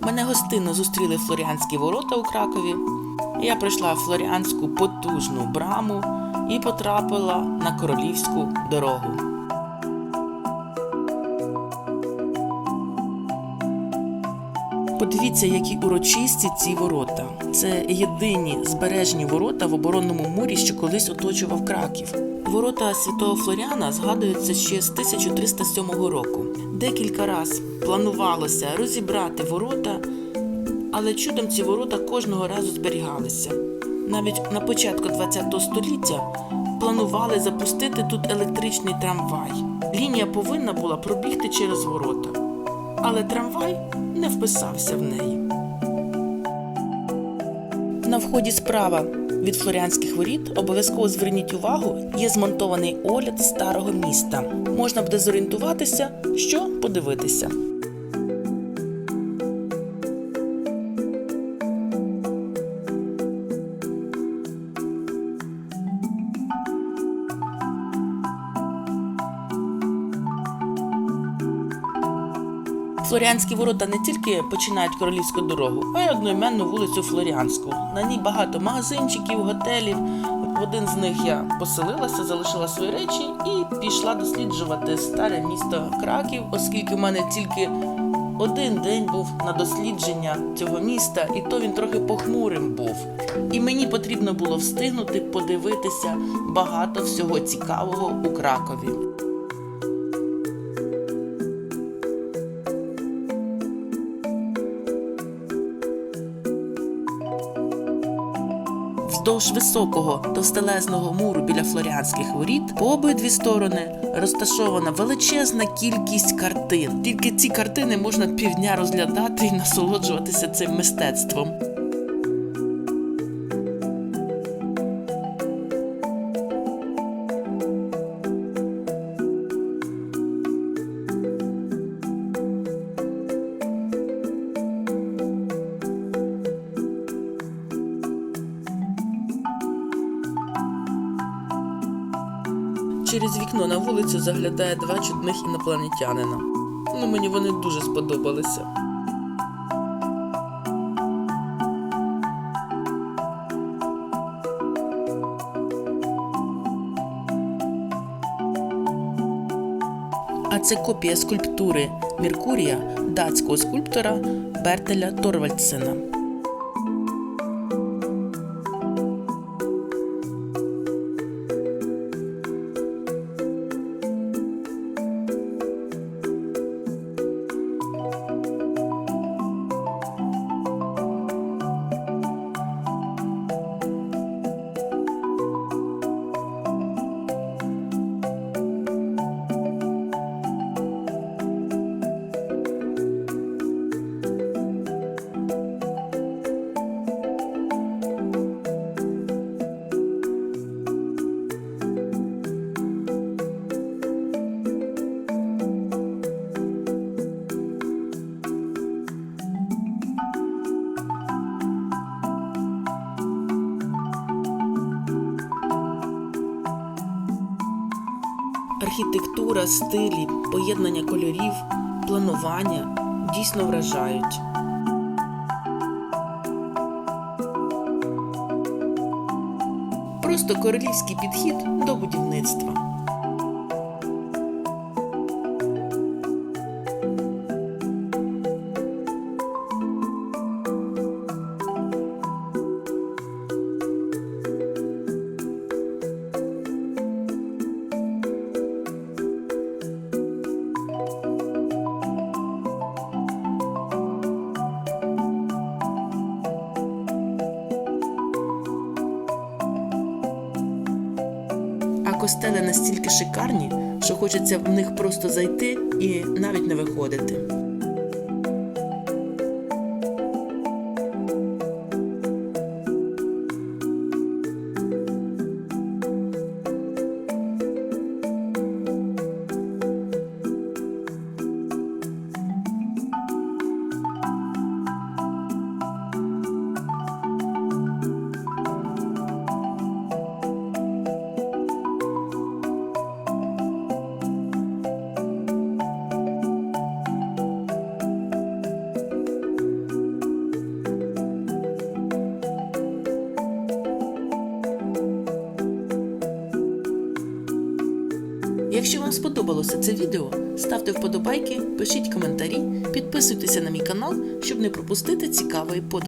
Мене гостинно зустріли флоріанські ворота у Кракові. Я пройшла флоріанську потужну браму і потрапила на королівську дорогу. Подивіться, які урочисті ці ворота. Це єдині збережені ворота в оборонному мурі, що колись оточував Краків. Ворота святого Флоріана згадуються ще з 1307 року. Декілька раз планувалося розібрати ворота, але чудом ці ворота кожного разу зберігалися. Навіть на початку ХХ століття планували запустити тут електричний трамвай. Лінія повинна була пробігти через ворота, але трамвай не вписався в неї. На вході справа від флоріанських воріт обов'язково зверніть увагу, є змонтований огляд старого міста. Можна буде зорієнтуватися, що подивитися. Флоріанські ворота не тільки починають королівську дорогу, а й одноіменну вулицю Флоріанську. На ній багато магазинчиків, готелів. В один з них я поселилася, залишила свої речі і пішла досліджувати старе місто Краків, оскільки в мене тільки один день був на дослідження цього міста, і то він трохи похмурим був. І мені потрібно було встигнути подивитися багато всього цікавого у Кракові. Вздовж високого товстелезного муру біля флоріанських воріт по обидві сторони розташована величезна кількість картин. Тільки ці картини можна півдня розглядати і насолоджуватися цим мистецтвом. Через вікно на вулицю заглядає два чудних інопланетянина. Ну, мені вони дуже сподобалися. А це копія скульптури Меркурія датського скульптора Бертеля Торвальдсена. Архітектура, стилі, поєднання кольорів, планування дійсно вражають. Просто королівський підхід до будівництва. Костели настільки шикарні, що хочеться в них просто зайти і навіть не виходити. Якщо вам сподобалося це відео, ставте вподобайки, пишіть коментарі, підписуйтеся на мій канал, щоб не пропустити цікавої подорожі.